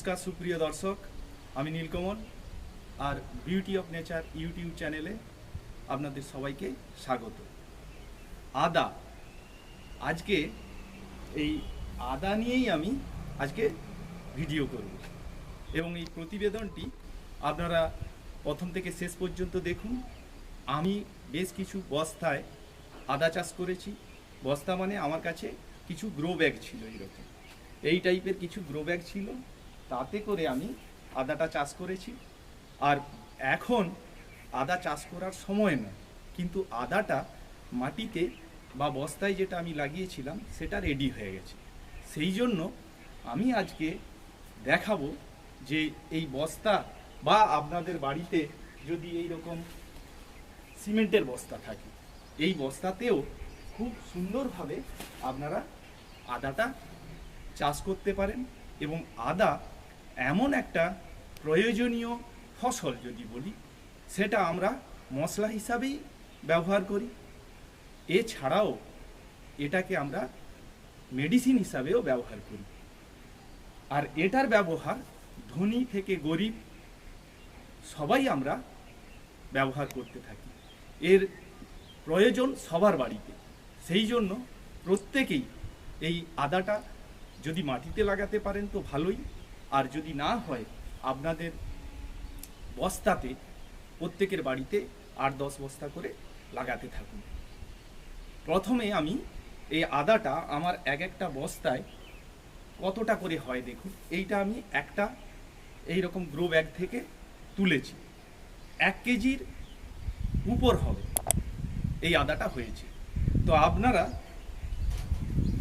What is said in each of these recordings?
নমস্কার, সুপ্রিয় দর্শক, আমি নীলকমল আর বিউটি অফ নেচার ইউটিউব চ্যানেলে আপনাদের সবাইকে স্বাগত। আদা, আজকে এই আদা নিয়েই আমি আজকে ভিডিও করব এবং এই প্রতিবেদনটি আপনারা প্রথম থেকে শেষ পর্যন্ত দেখুন। আমি বেশ কিছু বস্তায় আদা চাষ করেছি। বস্তা মানে আমার কাছে কিছু গ্রো ব্যাগ ছিল এইরকম। এই টাইপের কিছু গ্রো ব্যাগ ছিল। তাতে করে আমি আদাটা চাষ করেছি। আর এখন আদা চাষ করার সময় না কিন্তু আদাটা মাটিতে বা বস্তায় যেটা আমি লাগিয়েছিলাম, সেটা রেডি হয়ে গেছে। সেই জন্য আমি আজকে দেখাবো যে এই বস্তা বা আপনাদের বাড়িতে যদি এই রকম সিমেন্টের বস্তা থাকে, এই বস্তাতেও খুব সুন্দরভাবে আপনারা আদাটা চাষ করতে পারেন এবং আদা এমন একটা প্রয়োজনীয় ফসল যদি বলি, সেটা আমরা মশলা হিসাবেই ব্যবহার করি। এছাড়াও এটাকে আমরা মেডিসিন হিসাবেও ব্যবহার করি। আর এটার ব্যবহার ধনী থেকে গরিব সবাই আমরা ব্যবহার করতে থাকি। এর প্রয়োজন সবার বাড়িতে। সেই জন্য প্রত্যেকেই এই আদাটা যদি মাটিতে লাগাতে পারেন তো ভালোই। আর যদি না হয়, আপনাদের বস্তাতে প্রত্যেকের বাড়িতে আট দশ বস্তা করে লাগাতে থাকুন। প্রথমে আমি এই আদাটা আমার এক একটা বস্তায় কতটা করে হয় দেখুন। এইটা আমি একটা এই রকম গ্রো ব্যাগ থেকে তুলেছি। এক কেজির উপর হবে এই আদাটা হয়েছে। তো আপনারা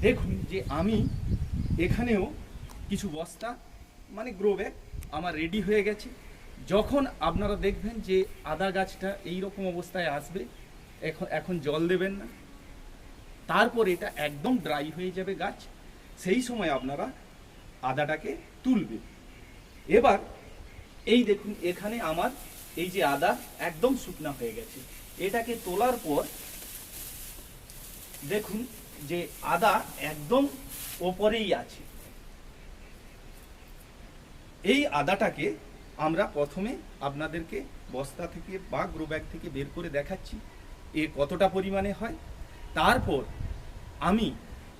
দেখুন যে আমি এখানেও কিছু বস্তা মানে গ্রো ব্যাগ আমার রেডি হয়ে গেছে। যখন আপনারা দেখবেন যে আদা গাছটা এই রকম অবস্থায় আসবে, এখন এখন জল দেবেন না। তারপর এটা একদম ড্রাই হয়ে যাবে গাছ। সেই সময় আপনারা আদাটাকে তুলবে এবার এই দেখুন, এখানে আমার এই যে আদা একদম শুকনা হয়ে গেছে। এটাকে তোলার পর দেখুন যে আদা একদম ওপরেই আছে। এই আদাটাকে আমরা প্রথমে আপনাদেরকে বস্তা থেকে বা গ্রো ব্যাগ থেকে বের করে দেখাচ্ছি, এ কতটা পরিমাণে হয়। তারপর আমি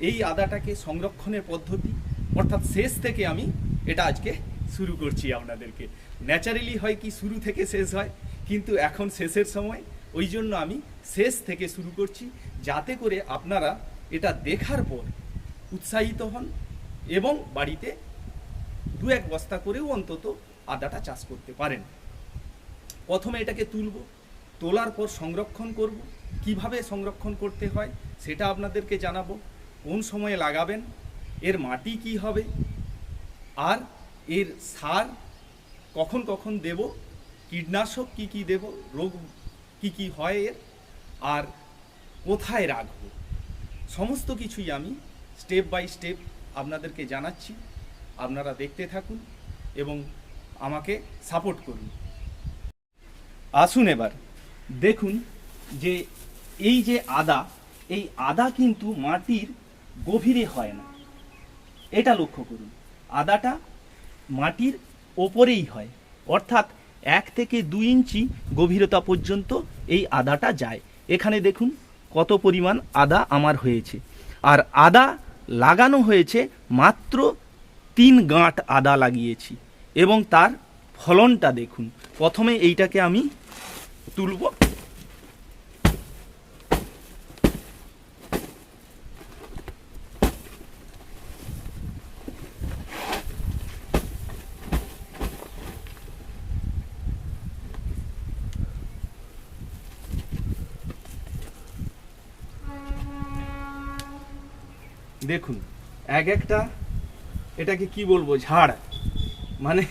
এই আদাটাকে সংরক্ষণের পদ্ধতি, অর্থাৎ শেষ থেকে আমি এটা আজকে শুরু করছি আপনাদেরকে। ন্যাচারালি হয় কি, শুরু থেকে শেষ হয়, কিন্তু এখন শেষের সময়, ওই জন্য আমি শেষ থেকে শুরু করছি, যাতে করে আপনারা এটা দেখার পর উৎসাহিত হন এবং বাড়িতে দু এক বস্তা করেও অন্তত আদাটা চাষ করতে পারেন। প্রথমে এটাকে তুলব, তোলার পর সংরক্ষণ করব। কীভাবে সংরক্ষণ করতে হয় সেটা আপনাদেরকে জানাব, কোন সময়ে লাগাবেন, এর মাটি কি হবে, আর এর সার কখন কখন দেব, কীটনাশক কি কি দেব, রোগ কি কি হয় এর, আর কোথায় রাখব, সমস্ত কিছুই আমি স্টেপ বাই স্টেপ আপনাদেরকে জানাচ্ছি। আপনারা দেখতে থাকুন এবং আমাকে সাপোর্ট করুন। আসুন এবার দেখুন যে এই যে আদা, এই আদা কিন্তু মাটির গভীরে হয় না। এটা লক্ষ্য করুন, আদাটা মাটির ওপরেই হয়। অর্থাৎ এক থেকে দুই ইঞ্চি গভীরতা পর্যন্ত এই আদাটা যায়। এখানে দেখুন কত পরিমাণ আদা আমার হয়েছে। আর আদা লাগানো হয়েছে মাত্র তিন গাঁট আদা লাগিয়েছি এবং তার ফলনটা দেখুন। প্রথমে এইটাকে আমি তুলব। দেখুন, এক একটা এটাকে কি বলব, ঝাড়। মানে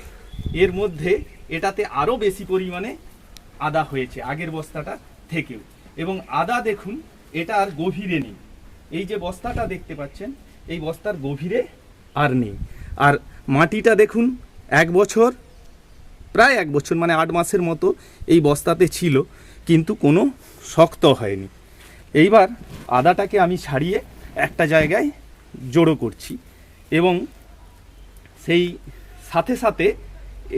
এর মধ্যে এটাতে আরও বেশি পরিমাণে আদা হয়েছে, আগের বস্তাটা থেকেও। এবং আদা দেখুন, এটা আর গভীরে নেই। এই যে বস্তাটা দেখতে পাচ্ছেন, এই বস্তার গভীরে আর নেই। আর মাটিটা দেখুন, এক বছর, প্রায় এক বছর মানে আট মাসের মতো এই বস্তাতে ছিল, কিন্তু কোনো শক্ত হয়নি। এইবার আদাটাকে আমি ছাড়িয়ে একটা জায়গায় জড়ো করছি। এবং সেই সাথে সাথে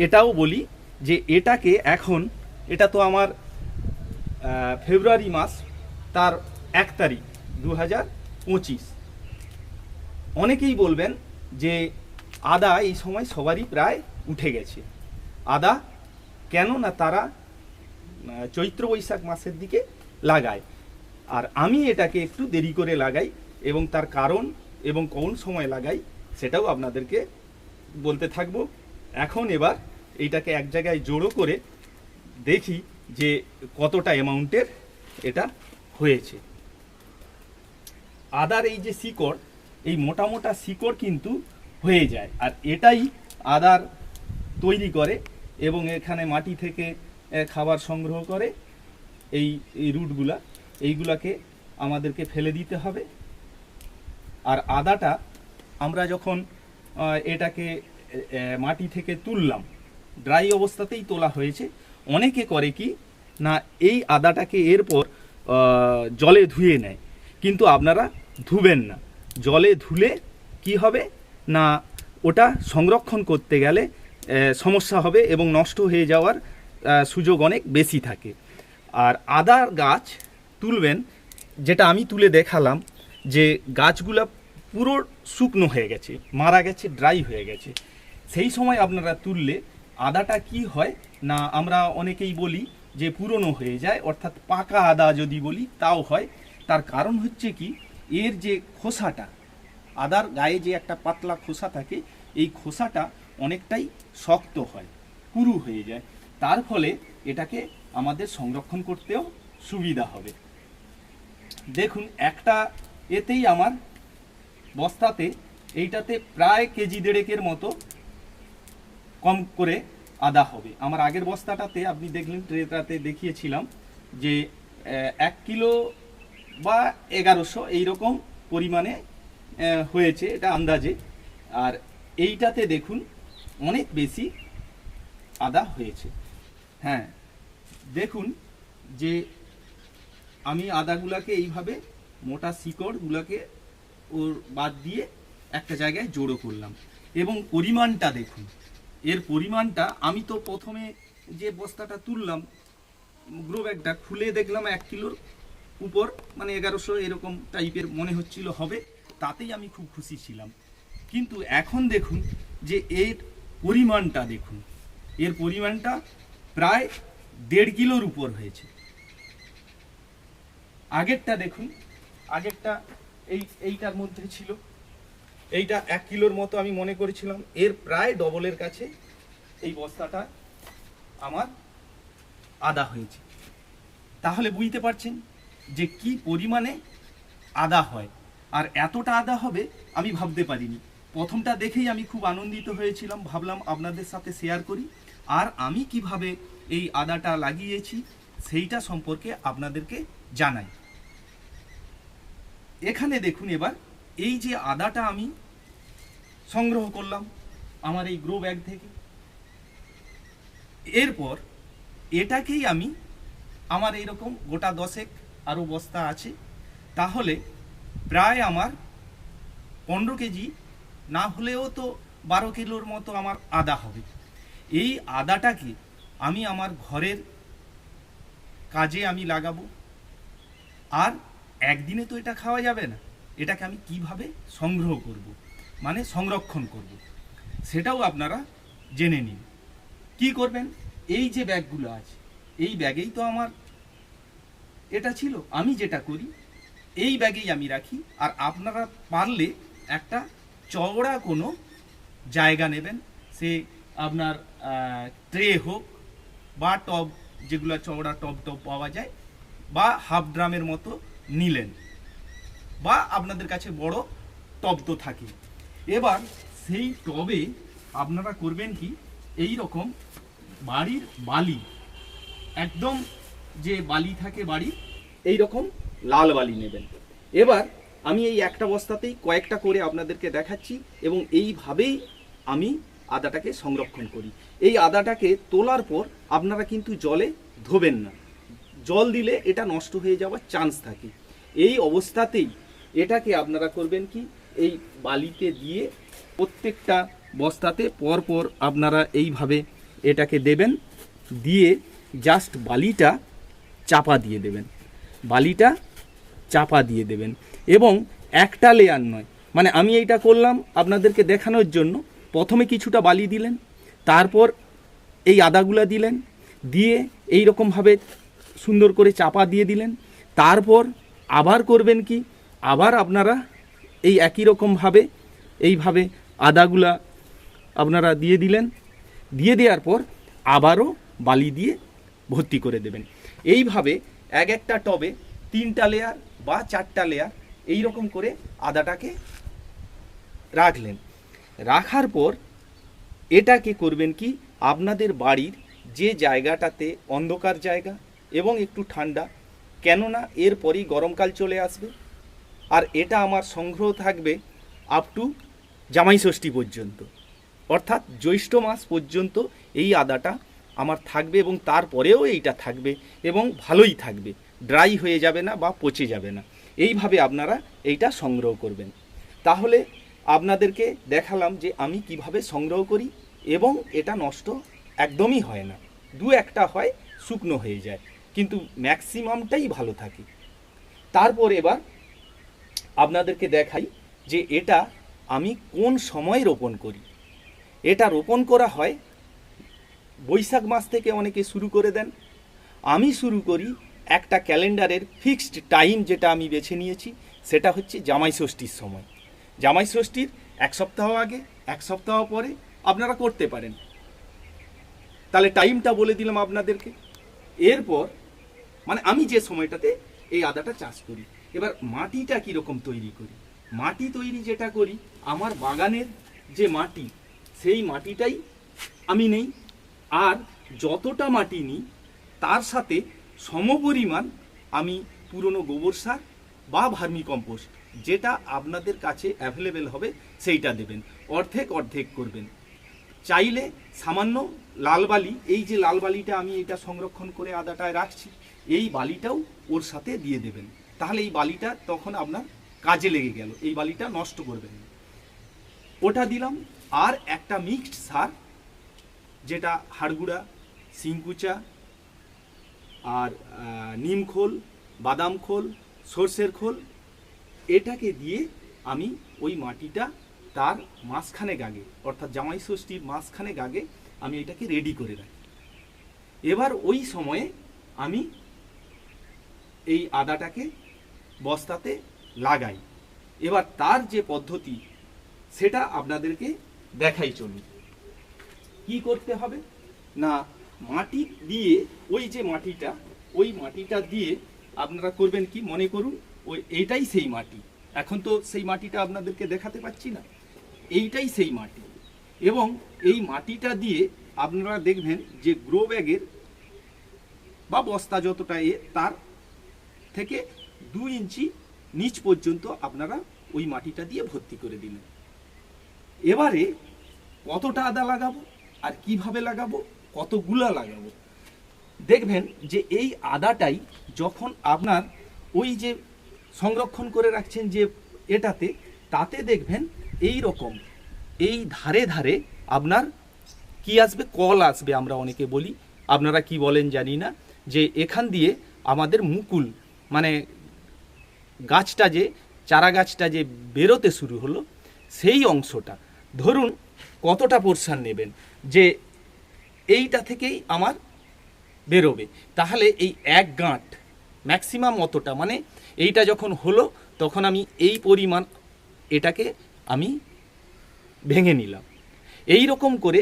এটাও বলি যে এটাকে এখন, এটা তো আমার ফেব্রুয়ারি মাস, তার এক তারিখ দু হাজার পঁচিশ। অনেকেই বলবেন যে আদা এই সময় সবারই প্রায় উঠে গেছে। আদা কেন না তারা চৈত্র বৈশাখ মাসের দিকে লাগায়। আর আমি এটাকে একটু দেরি করে লাগাই এবং তার কারণ এবং কোন সময় লাগাই সেটাও আপনাদেরকে বলতে থাকব। এখন এবার এইটাকে এক জায়গায় জোড়ো করে দেখি যে কতটা অ্যামাউন্টের এটা হয়েছে। আদার এই যে শিকড়, এই মোটা মোটা শিকড় কিন্তু হয়ে যায়। আর এটাই আদার তৈরি করে এবং এখানে মাটি থেকে খাবার সংগ্রহ করে এই এই রুটগুলা, এইগুলাকে আমাদেরকে ফেলে দিতে হবে। আর আদাটা আমরা যখন এটাকে মাটি থেকে তুললাম। ড্রাই অবস্থাতেই তোলা হয়েছে। অনেকে করে কি, না, এই আদাটাকে এরপর জলে ধুয়ে নেয়। কিন্তু আপনারা ধুবেন না। জলে ধুলে কি হবে? না, ওটা সংরক্ষণ করতে গেলে সমস্যা হবে এবং নষ্ট হয়ে যাওয়ার সুযোগ অনেক বেশি থাকে। আর আদার গাছ তুলবেন, যেটা আমি তুলে দেখালাম, যে গাছগুলা পুরো শুকনো হয়ে গেছে, মারা গেছে ড্রাই হয়ে গেছে। সেই সময় আপনারা তুললে আদাটা কি হয় না আমরা অনেকেই বলি যে পুরনো হয়ে যায়, অর্থাৎ পাকা আদা যদি বলি তাও হয়। তার কারণ হচ্ছে কি, এর যে খোসাটা, আদার গায়ে যে একটা পাতলা খোসা থাকে, এই খোসাটা অনেকটাই শক্ত হয়, পুরু হয়ে যায়। তার ফলে এটাকে আমাদের সংরক্ষণ করতেও সুবিধা হবে। দেখুন, একটা এতেই আমার বস্তাতে এইটাতে প্রায় কেজি দেড়েকের মতো কম করে আদা হবে। আমার আগের বস্তাটাতে আপনি দেখলেন ট্রেটাতে দেখিয়েছিলাম যে এক কিলো বা এগারোশো এইরকম পরিমাণে হয়েছে এটা আন্দাজে। আর এইটাতে দেখুন, অনেক বেশি আদা হয়েছে। হ্যাঁ দেখুন যে আমি আদাগুলাকে এইভাবে মোটা শিকড়গুলোকে ওর বাদ দিয়ে একটা জায়গায় জড়ো করলাম। এবং পরিমাণটা দেখুন, এর পরিমাণটা আমি তো প্রথমে যে বস্তাটা তুললাম, গ্রো ব্যাগটা খুলে দেখলাম এক কিলোর উপর মানে এগারোশো এরকম টাইপের মনে হচ্ছিল হবে, তাতেই আমি খুব খুশি ছিলাম। কিন্তু এখন দেখুন যে এর পরিমাণটা দেখুন, এর পরিমাণটা প্রায় দেড় কিলোর উপর হয়েছে। আগেরটা দেখুন, আগেরটা এই, এইটার মধ্যে ছিল। এইটা এক কিলোর মতো আমি মনে করেছিলাম। এর প্রায় ডবলের কাছে এই বস্তাটা আমার আদা হয়েছে। তাহলে বুঝতে পারছেন যে কি পরিমাণে আদা হয়। আর এতটা আদা হবে আমি ভাবতে পারিনি। প্রথমটা দেখেই আমি খুব আনন্দিত হয়েছিলাম। ভাবলাম আপনাদের সাথে শেয়ার করি। আর আমি কীভাবে এই আদাটা লাগিয়েছি, সেইটা সম্পর্কে আপনাদেরকে জানাই। এখানে দেখুন এবার, এই যে আদাটা আমি সংগ্রহ করলাম আমার এই গ্রো ব্যাগ থেকে। এরপর এটাকেই আমি আমার এইরকম গোটা দশেক আরও বস্তা আছে, তাহলে প্রায় আমার পনেরো কেজি, না হলেও তো বারো কিলোর মতো আমার আদা হবে। এই আদাটাকে আমি আমার ঘরের কাজে আমি লাগাবো। আর একদিনে তো এটা খাওয়া যাবে না। এটাকে আমি কীভাবে সংগ্রহ করব? মানে সংরক্ষণ করব? সেটাও আপনারা জেনে নিন। কি করবেন? এই যে ব্যাগগুলো আছে, এই ব্যাগেই তো আমার এটা ছিল, আমি যেটা করি, এই ব্যাগেই আমি রাখি। আর আপনারা পারলে একটা চওড়া কোনো জায়গা নেবেন। সে আপনার ট্রে হোক বা টব, যেগুলো চওড়া টব টব পাওয়া যায়, বা হাফ ড্রামের মতো নিলেন। বা আপনাদের কাছে বড় টব তো থাকে। এবার সেই টবে আপনারা করবেন কি? এই রকম বাড়ির বালি। একদম যে বালি থাকে বাড়ি এই রকম লাল বালি নেবেন। এবার আমি এই একটা বস্তাতেই কয়েকটা করে আপনাদেরকে দেখাচ্ছি এবং এইভাবেই আমি আদাটাকে সংরক্ষণ করি। এই আদাটাকে তোলার পর আপনারা কিন্তু জলে ধোবেন না। জল দিলে এটা নষ্ট হয়ে যাওয়ার চান্স থাকে। এই অবস্থাতেই এটাকে আপনারা করবেন কি? এই বালিতে দিয়ে প্রত্যেকটা বস্তাতে পরপর আপনারা এইভাবে এটাকে দেবেন, দিয়ে জাস্ট বালিটা চাপা দিয়ে দেবেন। বালিটা চাপা দিয়ে দেবেন। এবং একটা লেয়ার নয়। মানে আমি এইটা করলাম আপনাদেরকে দেখানোর জন্য। প্রথমে কিছুটা বালি দিলেন, তারপর এই আদাগুলা দিলেন, দিয়ে এই রকমভাবে সুন্দর করে চাপা দিয়ে দিলেন। তারপর আবার করবেন কি? আবার আপনারা এই একই রকমভাবে এইভাবে আদাগুলা আপনারা দিয়ে দিলেন। দিয়ে দেওয়ার পর আবারও বালি দিয়ে ভর্তি করে দেবেন। এইভাবে এক একটা টবে তিনটা লেয়ার বা চারটা লেয়ার এই রকম করে আদাটাকে রাখলেন। রাখার পর এটাকে করবেন কি? আপনাদের বাড়ির যে জায়গাটাতে অন্ধকার জায়গা এবং একটু ঠান্ডা কেননা এরপরই গরমকাল চলে আসবে। আর এটা আমার সংগ্রহ থাকবে আপ টু জামাই ষষ্ঠী পর্যন্ত। অর্থাৎ জ্যৈষ্ঠ মাস পর্যন্ত এই আদাটা আমার থাকবে এবং তারপরেও এইটা থাকবে এবং ভালোই থাকবে। ড্রাই হয়ে যাবে না বা পচে যাবে না। এইভাবে আপনারা এইটা সংগ্রহ করবেন। তাহলে আপনাদেরকে দেখালাম যে আমি কীভাবে সংগ্রহ করি এবং এটা নষ্ট একদমই হয় না। দু একটা হয়, শুকনো হয়ে যায়। কিন্তু ম্যাক্সিমামটাই ভালো থাকে। তারপর এবার আপনাদেরকে দেখাই যে এটা আমি কোন সময় রোপণ করি। এটা রোপণ করা হয় বৈশাখ মাস থেকে অনেকে শুরু করে দেন। আমি শুরু করি একটা ক্যালেন্ডারের ফিক্সড টাইম যেটা আমি বেছে নিয়েছি, সেটা হচ্ছে জামাই ষষ্ঠীর সময়। জামাই ষষ্ঠীর এক সপ্তাহ আগে, এক সপ্তাহ পরে আপনারা করতে পারেন। তাহলে টাইমটা বলে দিলাম আপনাদেরকে। এরপর মানে আমি যে সময়টাতে এই আদাটা চাষ করি, এবার মাটিটা কীরকম তৈরি করি? মাটি তৈরি যেটা করি, আমার বাগানের যে মাটি, সেই মাটিটাই আমি নেই। আর যতটা মাটি নিই, তার সাথে সমপরিমাণ আমি পুরনো গোবর সার বা ভার্মি কম্পোস্ট যেটা আপনাদের কাছে অ্যাভেলেবেল হবে, সেইটা দেবেন। অর্ধেক অর্ধেক করবেন। চাইলে সামান্য লাল বালি এই যে লাল বালিটা আমি এটা সংরক্ষণ করে আদাটায় রাখছি এই বালিটাও ওর সাথে দিয়ে দেবেন। তাহলে এই বালিটা তখন আপনার কাজে লেগে গেল। এই বালিটা নষ্ট করবেন ওটা দিলাম। আর একটা মিক্সড সার, যেটা হাড়গুড়া সিংকুচা আর নিম খোল, বাদাম খোল, সর্ষের খোল, এটাকে দিয়ে আমি ওই মাটিটা তার মাঝখানে গাগে, অর্থাৎ জামাই ষষ্ঠীর মাঝখানে গাগে আমি এটাকে রেডি করে রাখি। এবার ওই সময়ে আমি এই আদাটাকে বস্তাতে লাগাই। এবার তার যে পদ্ধতি, সেটা আপনাদেরকে দেখাই চলুন। কি করতে হবে? না, মাটি দিয়ে ওই যে মাটিটা, ওই মাটিটা দিয়ে আপনারা করবেন কি মনে করুন? ওই এইটাই সেই মাটি। এখন তো সেই মাটিটা আপনাদেরকে দেখাতে পাচ্ছি না। এইটাই সেই মাটি। এবং এই মাটিটা দিয়ে আপনারা দেখবেন যে গ্রো ব্যাগের বা বস্তা যতটা এ, তার থেকে দু ইঞ্চি নিচ পর্যন্ত আপনারা ওই মাটিটা দিয়ে ভর্তি করে দিলেন। এবারে কতটা আদা লাগাবো আর কীভাবে লাগাবো, কতগুলা লাগাবো? দেখবেন যে এই আদাটাই যখন আপনার ওই যে সংরক্ষণ করে রাখছেন যে এটাতে, তাতে দেখবেন এই রকম, এই ধারে ধারে আপনার কি আসবে? কল আসবে আমরা অনেকে বলি। আপনারা কি বলেন জানি না যে এখান দিয়ে আমাদের মুকুল মানে গাছটা যে, চারা গাছটা যে বেরোতে শুরু হলো, সেই অংশটা। ধরুন কতটা পোর্শন নেবেন যে এইটা থেকেই আমার বেরোবে। তাহলে এই এক গাঁট ম্যাক্সিমাম অতটা মানে এইটা যখন হলো, তখন আমি এই পরিমাণ এটাকে আমি ভেঙে নিলাম। এই রকম করে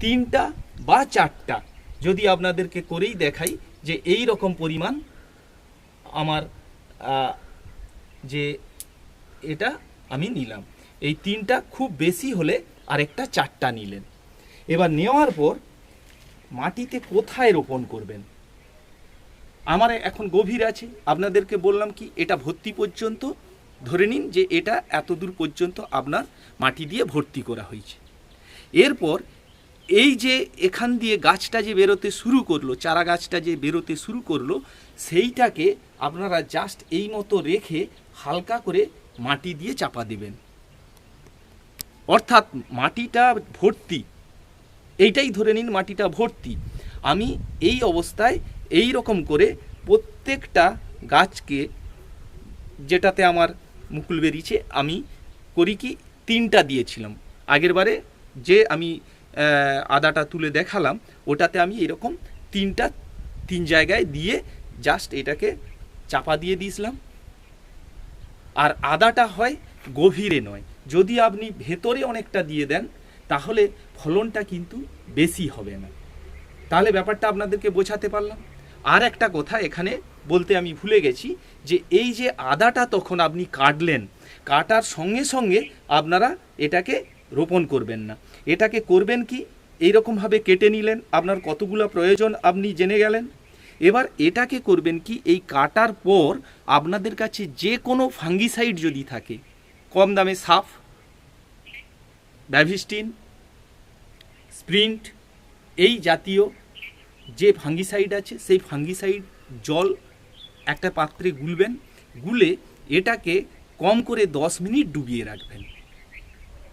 তিনটা বা চারটা যদি আপনাদেরকে করেই দেখাই যে এই রকম পরিমাণ আমার যে এটা আমি নিলাম। এই তিনটা খুব বেশি হলে আরেকটা চারটা নিলেন। এবার নেওয়ার পর মাটিতে কোথায় রোপণ করবেন? আমার এখন গভীর আছে। আপনাদেরকে বললাম কি, এটা ভর্তি পর্যন্ত ধরে নিন যে এটা এত দূর পর্যন্ত আপনার মাটি দিয়ে ভর্তি করা হয়েছে। এরপর এই যে এখান দিয়ে গাছটা যে বেরোতে শুরু করল, চারা গাছটা যে বেরোতে শুরু করল, সেইটাকে আপনারা জাস্ট এই মতো রেখে হালকা করে মাটি দিয়ে চাপা দেবেন। অর্থাৎ মাটিটা ভর্তি। এইটাই ধরে নিন মাটিটা ভর্তি। আমি এই অবস্থায় এই রকম করে প্রত্যেকটা গাছকে যেটাতে আমার মুকুল বেরিয়েছে, আমি করি কি, তিনটা দিয়েছিলাম। আগেরবারে যে আমি আদাটা তুলে দেখালাম, ওটাতে আমি এরকম তিনটা, তিন জায়গায় দিয়ে জাস্ট এটাকে চাপা দিয়ে দিয়েছিলাম। আর আদাটা হয় গভীরে নয়। যদি আপনি ভেতরে অনেকটা দিয়ে দেন, তাহলে ফলনটা কিন্তু বেশি হবে না। তাহলে ব্যাপারটা আপনাদেরকে বোঝাতে পারলাম। আর একটা কথা এখানে বলতে আমি ভুলে গেছি যে এই যে আদাটা তখন আপনি কাটলেন, কাটার সঙ্গে সঙ্গে আপনারা এটাকে রোপণ করবেন না। এটাকে করবেন কি? এইরকমভাবে কেটে নিলেন, আপনার কতগুলো প্রয়োজন আপনি জেনে গেলেন। এবার এটাকে করবেন কি? এই কাটার পর আপনাদের কাছে যে কোনো ফাঙ্গিসাইড যদি থাকে, কম দামে সাফ ব্যাভিস্টিন স্প্রিন্ট, এই জাতীয় যে ফাঙ্গিসাইড আছে, সেই ফাঙ্গিসাইড জল একটা পাত্রে গুলবেন, গুলে এটাকে কম করে দশ মিনিট ডুবিয়ে রাখবেন।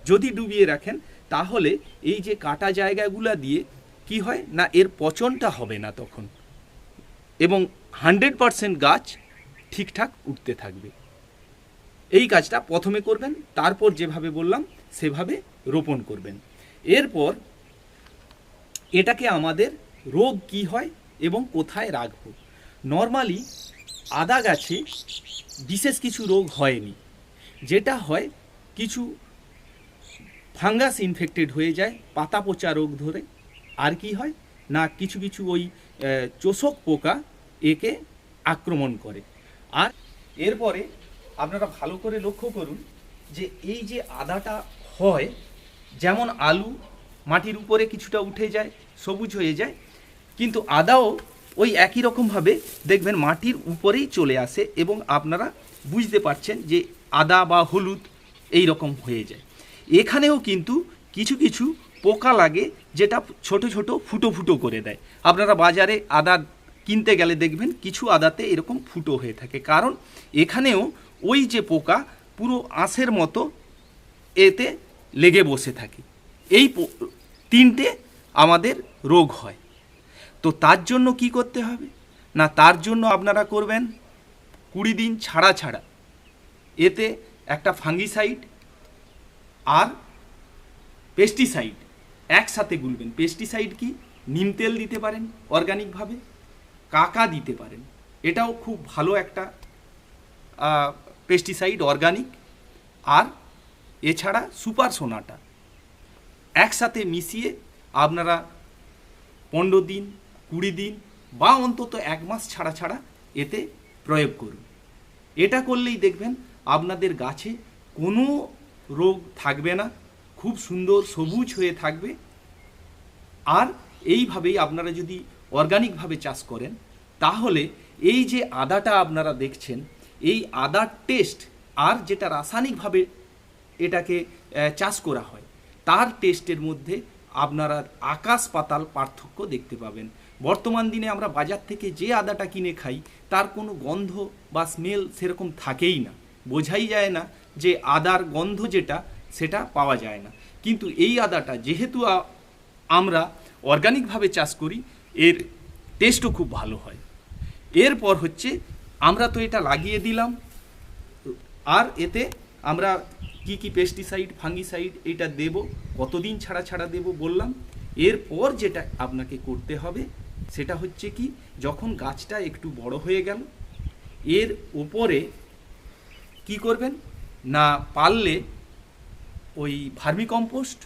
যদি ডুবিয়ে রাখেন, তাহলে এই যে কাটা জায়গাগুলা দিয়ে কি হয় না এর পচনটা হবে না তখন। এবং হান্ড্রেড পারসেন্ট গাছ ঠিকঠাক উঠতে থাকবে। এই কাজটা প্রথমে করবেন, তারপর যেভাবে বললাম, সেভাবে রোপণ করবেন। এরপর এটাকে আমাদের রোগ কি হয় এবং কোথায় রাখব। নর্মালি আদা গাছে বিশেষ কিছু রোগ হয়নি। যেটা হয়, কিছু ফাঙ্গাস ইনফেক্টেড হয়ে যায়, পাতা পচা রোগ ধরে। আর কি হয়? না, কিছু কিছু ওই চোষক পোকা একে আক্রমণ করে। আর এরপরে আপনারা ভালো করে লক্ষ্য করুন যে এই যে আদাটা হয়, যেমন আলু মাটির উপরে কিছুটা উঠে যায়, সবুজ হয়ে যায়, কিন্তু আদাও ওই একই রকমভাবে দেখবেন মাটির উপরেই চলে আসে এবং আপনারা বুঝতে পারছেন যে আদা বা হলুদ এই রকম হয়ে যায়। এখানেও কিন্তু কিছু কিছু পোকা লাগে যেটা ছোট ছোট ফুটো ফুটো করে দেয়। আপনারা বাজারে আদা কিনতে গেলে দেখবেন কিছু আদাতে এরকম ফুটো হয়ে থাকে। কারণ এখানেও ওই যে পোকা পুরো আঁশের মতো এতে লেগে বসে থাকে। এই তিনটে আমাদের রোগ হয়। তো তার জন্য কি করতে হবে? না, তার জন্য আপনারা করবেন কুড়ি দিন ছাড়া ছাড়া। এতে একটা ফাঙ্গিসাইড আর পেস্টিসাইড একসাথে গুলবেন। পেস্টিসাইড কি? নিম তেল দিতে পারেন অর্গানিকভাবে কাকা দিতে পারেন। এটাও খুব ভালো একটা পেস্টিসাইড অর্গানিক আর এছাড়া সুপার সোনাটা একসাথে মিশিয়ে আপনারা পনেরো দিন, কুড়ি দিন বা অন্তত এক মাস ছাড়া ছাড়া এতে প্রয়োগ করুন। এটা করলেই দেখবেন আপনাদের গাছে কোনো রোগ থাকবে না, খুব সুন্দর সবুজ হয়ে থাকবে। আর এইভাবেই আপনারা যদি অর্গানিকভাবে চাষ করেন, তাহলে এই যে আদাটা আপনারা দেখছেন, এই আদার টেস্ট আর যেটা রাসায়নিকভাবে এটাকে চাষ করা হয়, তার টেস্টের মধ্যে আপনারা আকাশ পাতাল পার্থক্য দেখতে পাবেন। বর্তমান দিনে আমরা বাজার থেকে যে আদাটা কিনে খাই, তার কোনো গন্ধ বা স্মেল সেরকম থাকেই না। বোঝাই যায় না যে আদার গন্ধ যেটা, সেটা পাওয়া যায় না। কিন্তু এই আদাটা, যেহেতু আমরা অর্গানিকভাবে চাষ করি, এর টেস্টও খুব ভালো হয়। এরপর হচ্ছে, আমরা তো এটা লাগিয়ে দিলাম। আর এতে আমরা কি কি পেস্টিসাইড ফাঙ্গিসাইড এটা দেব, কতদিন ছাড়া ছাড়া দেব বললাম। এরপর যেটা আপনাকে করতে হবে, সেটা হচ্ছে কি, যখন গাছটা একটু বড় হয়ে গেল, এর উপরে কি করবেন? না পারলে ওই ভার্মিকম্পোস্ট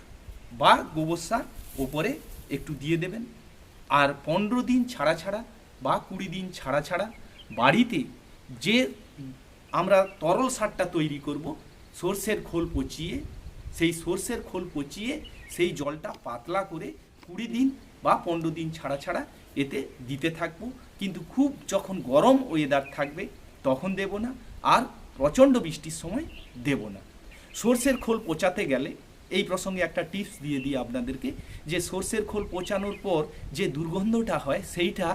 বা গোবর সার ওপরে একটু দিয়ে দেবেন। আর পনেরো দিন ছাড়া ছাড়া বা কুড়ি দিন ছাড়া ছাড়া বাড়িতে যে আমরা তরল সারটা তৈরি করব, সর্ষের খোল পচিয়ে, সেই সর্ষের খোল পচিয়ে সেই জলটা পাতলা করে কুড়ি দিন বা পনেরো দিন ছাড়া ছাড়া এতে দিতে থাকব। কিন্তু খুব যখন গরম ওয়েদার থাকবে তখন দেব না। আর প্রচণ্ড বৃষ্টির সময় দেব না। সর্ষের খোল পচাতে গেলে এই প্রসঙ্গে একটা টিপস দিয়ে দিই আপনাদেরকে যে সর্ষের খোল পচানোর পর যে দুর্গন্ধটা হয় সেইটা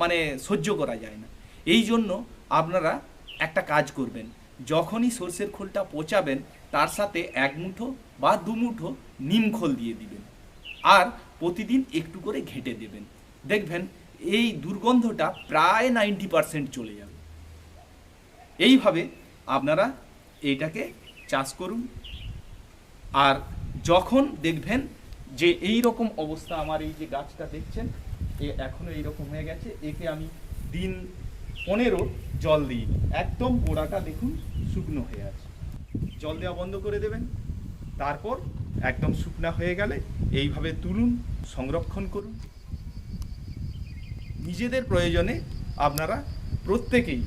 মানে সহ্য করা যায় না। এই জন্য আপনারা একটা কাজ করবেন, যখনই সর্ষের খোলটা পচাবেন তার সাথে এক মুঠো বা দু মুঠো নিম খোল দিয়ে দিবেন আর প্রতিদিন একটু করে ঘেটে দেবেন। দেখবেন এই দুর্গন্ধটা প্রায় নাইনটি পারসেন্ট চলে যাবে। এইভাবে আপনারা এইটাকে চাষ করুন। আর যখন দেখবেন যে এই রকম অবস্থা আমার এই যে গাছটা দেখছেন, এ এখনও এইরকম হয়ে গেছে, একে আমি দিন পনেরো জল দিই। একদম গোড়াটা দেখুন শুকনো হয়ে আছে। জল দেওয়া বন্ধ করে দেবেন। তারপর একদম শুকনা হয়ে গেলে এইভাবে তুলুন, সংরক্ষণ করুন। নিজেদের প্রয়োজনে আপনারা প্রত্যেকেই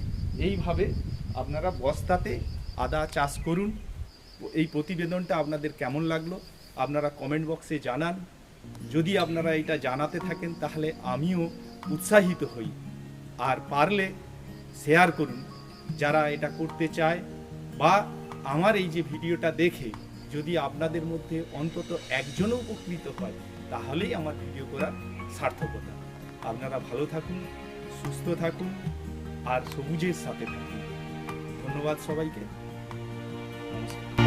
এইভাবে আপনারা বস্তাতে আদা চাষ করুন। এই প্রতিবেদনটা আপনাদের কেমন লাগল? আপনারা কমেন্ট বক্সে জানান। যদি আপনারা এটা জানাতে থাকেন, তাহলে আমিও উৎসাহিত হই। আর পারলে শেয়ার করুন। যারা এটা করতে চায় বা আমার এই যে ভিডিওটা দেখে যদি আপনাদের মধ্যে অন্তত একজনও উপকৃত হয়, তাহলেই আমার ভিডিও করার সার্থকতা। আপনারা ভালো থাকুন, সুস্থ থাকুন, আর সবুজের সাথে থাকুন। ধন্যবাদ সবাইকে। নমস্কার